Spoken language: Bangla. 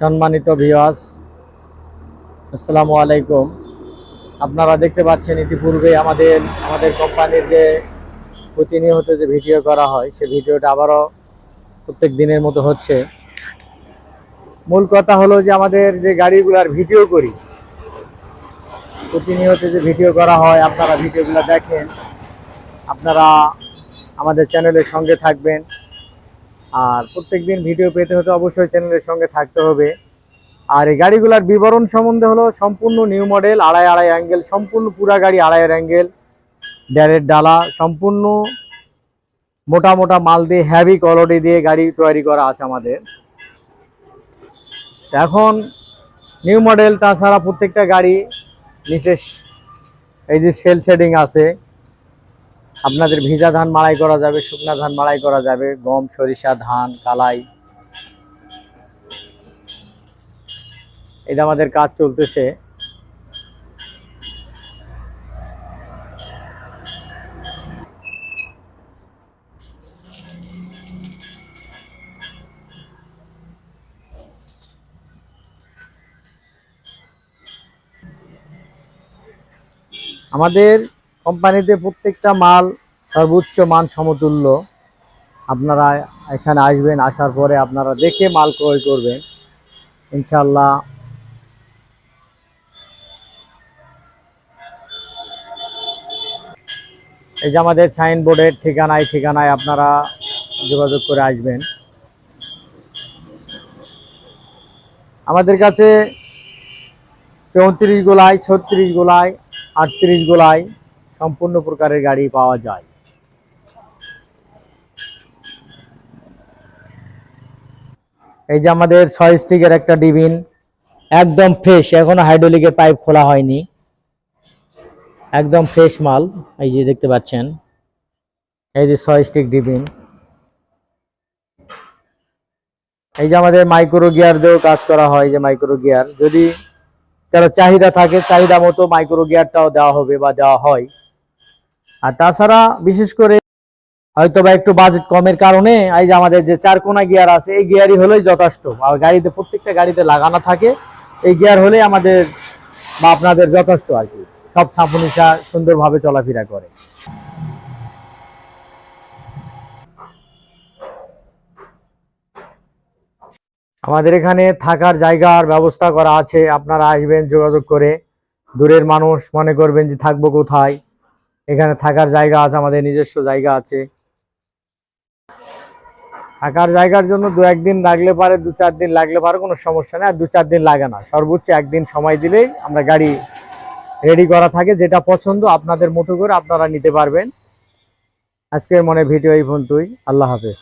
সম্মানিত ভিওয়াস আসসালামু আলাইকুম। আপনারা দেখতে পাচ্ছেন ইতিপূর্বে আমাদের আমাদের কোম্পানির যে প্রতিনিয়ত যে ভিডিও করা হয়, সে ভিডিওটা আবারও প্রত্যেক দিনের মতো হচ্ছে। মূল কথা হলো যে আমাদের যে গাড়িগুলার ভিডিও করি, প্রতিনিয়ত যে ভিডিও করা হয়, আপনারা ভিডিওগুলো দেখেন। আপনারা আমাদের চ্যানেলের সঙ্গে থাকবেন। আর প্রত্যেকদিন ভিডিও পেতে হতে অবশ্যই চ্যানেলের সঙ্গে থাকতে হবে। আর এই গাড়িগুলোর বিবরণ সম্বন্ধে হলো সম্পূর্ণ নিউ মডেল, আড়াই আড়াই অ্যাঙ্গেল, সম্পূর্ণ পুরা গাড়ি আড়াইয়ের অ্যাঙ্গেল ড্যারের ডালা, সম্পূর্ণ মোটা মোটা মাল দিয়ে হ্যাভি কোয়ালিটি দিয়ে গাড়ি তৈরি করা আছে আমাদের। এখন নিউ মডেল, তাছাড়া প্রত্যেকটা গাড়ি নিচে এই যে সেল শেডিং আছে। আপনাদের ভিজা ধান মাড়াই করা যাবে, শুকনা ধান মাড়াই করা যাবে, গম, সরিষা, ধান, কালাই। এটা আমাদের কাজ চলতেছে। আমাদের কোম্পানিতে প্রত্যেকটা মাল সর্বোচ্চ মান সমতুল্য। আপনারা এখানে আসবেন, আসার পরে আপনারা দেখে মাল ক্রয় করবেন। ইনশাল্লাহ এই যে আমাদের সাইনবোর্ডের ঠিকানায় ঠিকানায় আপনারা যোগাযোগ করে আসবেন। আমাদের কাছে চৌত্রিশ গোলায় ছত্রিশ গোলায় আটত্রিশ গোলায় সম্পূর্ণ প্রকারের গাড়ি পাওয়া যায়। এই যে আমাদের ছয় স্টিকের একটা ডিবিন, একদম ফ্রেশ এখনও হাইড্রোলিকের পাইপ খোলা হয়নি। একদম ফ্রেশ মাল, এই যে দেখতে পাচ্ছেন। এই যে ছয় স্টিক ডিবিন। এই যে আমাদের মাইক্রো গিয়ার দিয়েও কাজ করা হয় যে মাইক্রো গিয়ার যদি কারও চাহিদা থাকে, চাহিদা মতো মাইক্রো গিয়ারটাও দেওয়া হবে বা দেওয়া হয়। আর তাছাড়া বিশেষ করে হয়তো বা একটু বাজেট কমের কারণে, এই যে আমাদের যে চার কোনা গিয়ার আছে, এই গিয়ারই হলেই যথেষ্ট। আর গাড়িতে, প্রত্যেকটা গাড়িতে লাগানো থাকে, এই গিয়ার হলেই আমাদের বা আপনাদের যথেষ্ট আর কি। সব সাপুনিসা সুন্দরভাবে চলাফেরা করে। আমাদের এখানে থাকার জায়গার ব্যবস্থা করা আছে, আপনারা আসবেন যোগাযোগ করে। দূরের মানুষ মনে করবেন যে থাকব কোথায়। এখানে থাকার জায়গা আছে, আমাদের নিজস্ব জায়গা আছে। থাকার জায়গার জন্য দু একদিন লাগলে পারে, দু চার দিন লাগলে পারে, কোনো সমস্যা নেই। আর দু চার দিন লাগে না। সর্বোচ্চ একদিন সময় দিলেই আমরা গাড়ি রেডি করা থাকে, যেটা পছন্দ আপনাদের মতো করে আপনারা নিতে পারবেন। আজকের মনে ভিডিও এই ফোন তুই আল্লাহ হাফেজ।